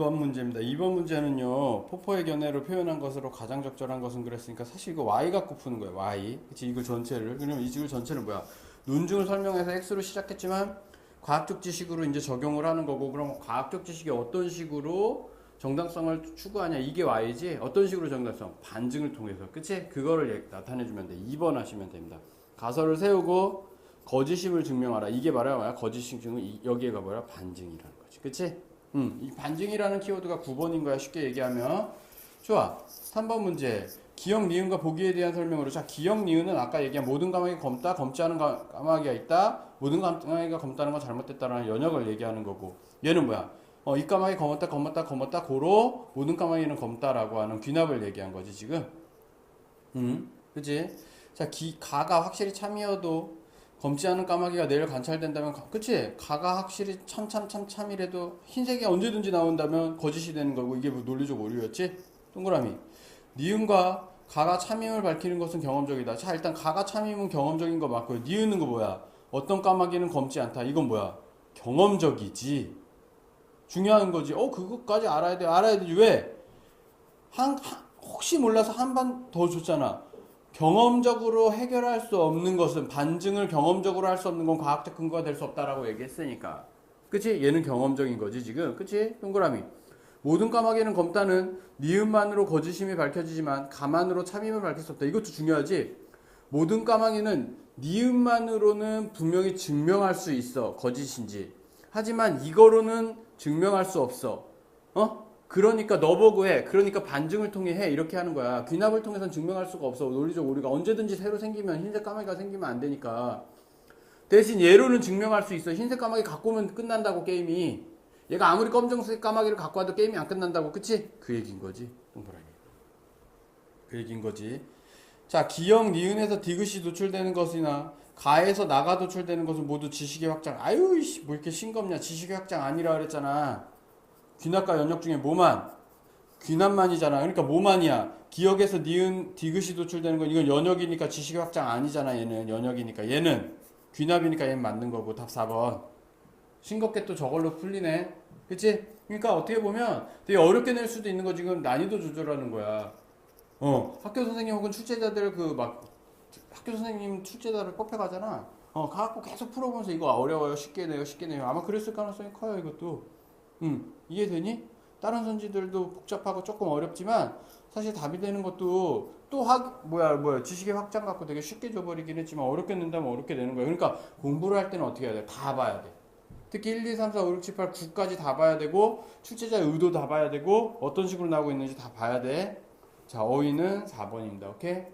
2번 문제입니다. 2번 문제는요, 포포의 견해로 표현한 것으로 가장 적절한 것은 그랬으니까 사실 이거 y 갖고 푸는 거예요. y. 그치? 이거 전체를. 그러면 이 지구 전체는 뭐야? 논증을 설명해서 x로 시작했지만 과학적 지식으로 이제 적용을 하는 거고, 그럼 과학적 지식이 어떤 식으로 정당성을 추구하냐? 이게 y지? 어떤 식으로 정당성? 반증을 통해서. 그치? 그거를 얘- 나타내주면 돼. 2번 하시면 됩니다. 가설을 세우고 거짓임을 증명하라. 이게 말이야? 거짓임 증은 이- 여기에가 뭐야? 반증이라는 거지. 그치? 음, 이 반증이라는 키워드가 9번인 거야. 쉽게 얘기하면. 좋아. 3번 문제. 기억 니은과 보기에 대한 설명으로. 자, 기억 니은은 아까 얘기한 모든 까마귀가 검다, 검지 않은 까- 까마귀가 있다. 모든 까마귀가 검다는 건 잘못됐다라는 연역을 얘기하는 거고. 얘는 뭐야? 어, 이 까마귀 검었다, 검었다, 검었다, 고로 모든 까마귀는 검다라고 하는 귀납을 얘기한 거지, 지금. 음, 그치? 자, 기, 가가 확실히 참이어도 검지 않은 까마귀가 내일 관찰된다면 가- 그치? 가가 확실히 참 참 참 참이래도 흰색이 언제든지 나온다면 거짓이 되는 거고 이게 뭐 논리적 오류였지? 동그라미 니은과 가가 참임을 밝히는 것은 경험적이다 자 일단 가가 참임은 경험적인 거 맞고요 니은은 거 뭐야? 어떤 까마귀는 검지 않다 이건 뭐야? 경험적이지 중요한 거지 어 그것까지 알아야 돼 알아야 되지 왜? 한, 한- 혹시 몰라서 한 번 더 줬잖아 경험적으로 해결할 수 없는 것은 반증을 경험적으로 할 수 없는 건 과학적 근거가 될 수 없다라고 얘기했으니까. 그치? 얘는 경험적인 거지 지금. 그치? 동그라미. 모든 까마귀는 검다는 니은만으로 거짓임이 밝혀지지만 가만으로 참임을 밝힐 수 없다. 이것도 중요하지. 모든 까마귀는 니은만으로는 분명히 증명할 수 있어. 거짓인지. 하지만 이거로는 증명할 수 없어. 어? 그러니까 너 보고 해. 그러니까 반증을 통해 해. 이렇게 하는 거야. 귀납을 통해서는 증명할 수가 없어. 논리적 오류가 언제든지 새로 생기면 흰색 까마귀가 생기면 안 되니까. 대신 얘로는 증명할 수 있어. 흰색 까마귀 갖고 오면 끝난다고 게임이. 얘가 아무리 검정색 까마귀를 갖고 와도 게임이 안 끝난다고. 그치? 그 얘기인 거지. 동그라미. 그 얘기인 거지. 자, 기억 니은에서 디귿이 노출되는 것이나 가에서 나가 노출되는 것은 모두 지식의 확장. 아유, 이씨, 뭐 이렇게 싱겁냐. 지식의 확장 아니라 그랬잖아. 귀납과 연역 중에 뭐만? 귀납만이잖아. 그러니까 뭐만이야? 기억에서 니은 디귿이 도출되는 건 이건 연역이니까 지식의 확장 아니잖아. 얘는 연역이니까 얘는 귀납이니까 얘는 맞는 거고 답 4번. 싱겁게 또 저걸로 풀리네. 그치? 그러니까 어떻게 보면 되게 어렵게 낼 수도 있는 거 지금 난이도 조절하는 거야. 어, 학교 선생님 혹은 출제자들 그 막 학교 선생님 출제자를 뽑혀가잖아. 어, 가갖고 계속 풀어보면서 이거 어려워요. 쉽게 내요. 쉽게 내요. 아마 그랬을 가능성이 커요. 이것도. 음, 이해되니? 다른 선지들도 복잡하고 조금 어렵지만 사실 답이 되는 것도 또 학, 뭐야, 뭐야, 지식의 확장 갖고 되게 쉽게 줘버리긴 했지만 어렵게 낸다면 어렵게 되는 거야. 그러니까 공부를 할 때는 어떻게 해야 돼? 다 봐야 돼. 특히 1, 2, 3, 4, 5, 6, 7, 8, 9까지 다 봐야 되고 출제자의 의도 다 봐야 되고 어떤 식으로 나오고 있는지 다 봐야 돼. 자, 어휘는 4번입니다. 오케이?